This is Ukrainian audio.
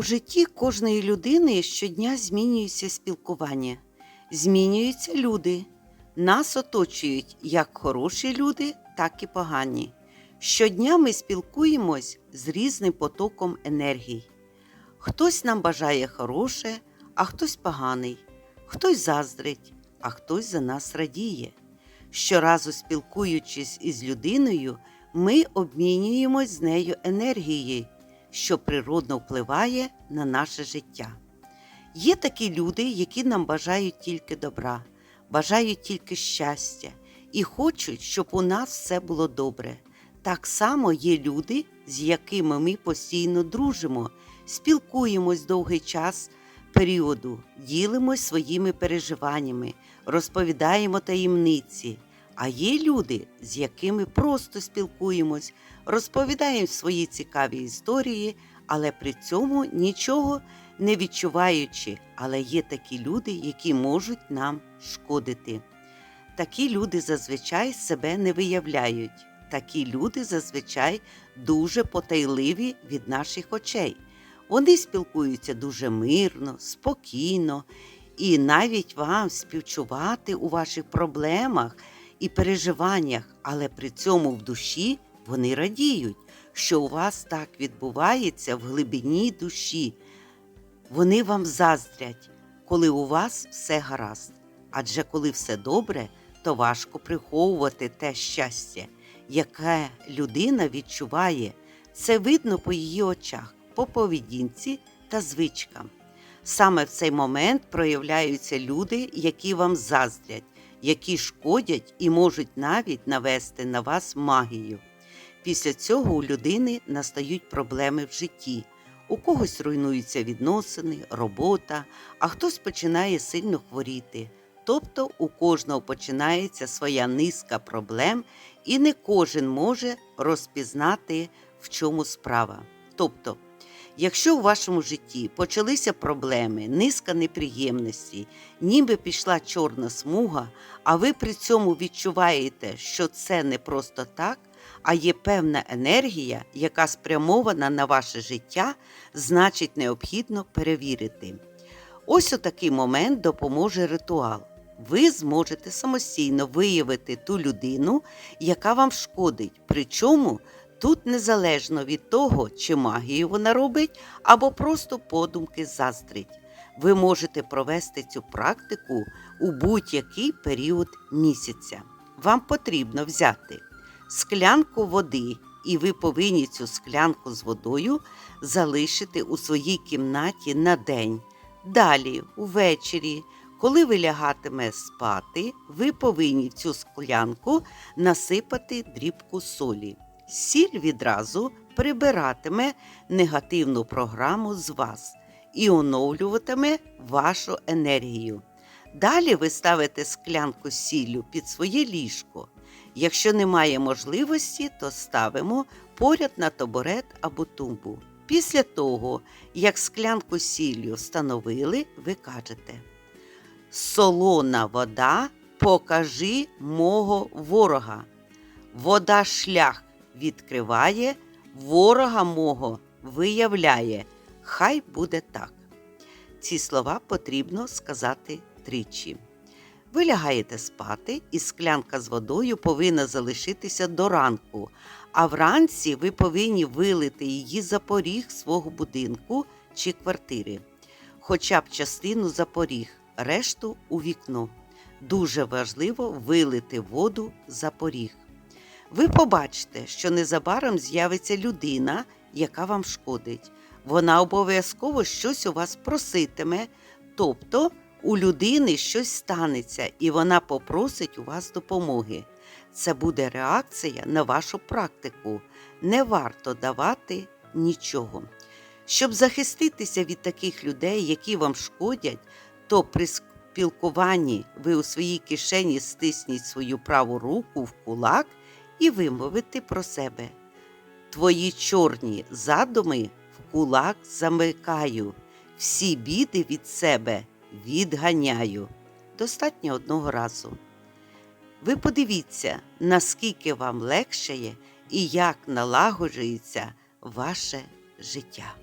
У житті кожної людини щодня змінюється спілкування, змінюються люди. Нас оточують як хороші люди, так і погані. Щодня ми спілкуємось з різним потоком енергій. Хтось нам бажає хороше, а хтось поганий, хтось заздрить, а хтось за нас радіє. Щоразу спілкуючись із людиною, ми обмінюємось з нею енергією, що природно впливає на наше життя. Є такі люди, які нам бажають тільки добра, бажають тільки щастя і хочуть, щоб у нас все було добре. Так само є люди, з якими ми постійно дружимо, спілкуємось довгий час періоду, ділимось своїми переживаннями, розповідаємо таємниці. А є люди, з якими просто спілкуємось, розповідаємо свої цікаві історії, але при цьому нічого не відчуваючи. Але є такі люди, які можуть нам шкодити. Такі люди зазвичай себе не виявляють. Такі люди зазвичай дуже потайливі від наших очей. Вони спілкуються дуже мирно, спокійно і навіть вам співчувати у ваших проблемах і переживаннях, але при цьому в душі вони радіють, що у вас так відбувається в глибині душі. Вони вам заздрять, коли у вас все гаразд. Адже коли все добре, то важко приховувати те щастя, яке людина відчуває. Це видно по її очах, по поведінці та звичкам. Саме в цей момент проявляються люди, які вам заздрять, які шкодять і можуть навіть навести на вас магію. Після цього у людини настають проблеми в житті. У когось руйнуються відносини, робота, а хтось починає сильно хворіти. Тобто у кожного починається своя низка проблем, і не кожен може розпізнати, в чому справа. Тобто, якщо у вашому житті почалися проблеми, низка неприємностей, ніби пішла чорна смуга, а ви при цьому відчуваєте, що це не просто так, а є певна енергія, яка спрямована на ваше життя, значить необхідно перевірити. Ось у такий момент допоможе ритуал. Ви зможете самостійно виявити ту людину, яка вам шкодить. Причому тут незалежно від того, чи магію вона робить, або просто подумки заздрить. Ви можете провести цю практику у будь-який період місяця. Вам потрібно взяти склянку води, і ви повинні цю склянку з водою залишити у своїй кімнаті на день. Далі, увечері, коли ви лягатиме спати, ви повинні цю склянку насипати дрібку солі. Сіль відразу прибиратиме негативну програму з вас і оновлюватиме вашу енергію. Далі ви ставите склянку сіллю під своє ліжко. Якщо немає можливості, то ставимо поряд на табурет або тумбу. Після того, як склянку сіллю встановили, ви кажете Солона вода, покажи мого ворога. Вода шлях відкриває, ворога мого виявляє. Хай буде так. Ці слова потрібно сказати тричі. Ви лягаєте спати, і склянка з водою повинна залишитися до ранку, а вранці ви повинні вилити її за поріг свого будинку чи квартири, хоча б частину за поріг, решту у вікно. Дуже важливо вилити воду за поріг. Ви побачите, що незабаром з'явиться людина, яка вам шкодить. Вона обов'язково щось у вас проситиме, тобто у людини щось станеться, і вона попросить у вас допомоги. Це буде реакція на вашу практику. Не варто давати нічого. Щоб захиститися від таких людей, які вам шкодять, то при спілкуванні ви у своїй кишені стисніть свою праву руку в кулак і вимовите про себе. Твої чорні задуми в кулак замикаю, всі біди від себе відганяю. Достатньо одного разу. Ви подивіться, наскільки вам легшає і як налагоджується ваше життя.